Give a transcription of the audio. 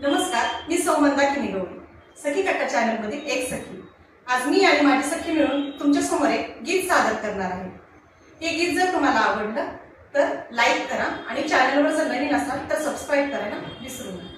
नमस्कार मी सौमंदा किनिगवळी सखी कट्टा चॅनलमध्ये एक सखी. आज मी आणि माझी सखी मिळून तुमच्यासमोर एक गीत सादर करणार आहे. हे गीत जर तुम्हाला आवडलं तर लाईक करा आणि चॅनलवर जर नवीन असाल तर सबस्क्राईब करायला विसरू नका.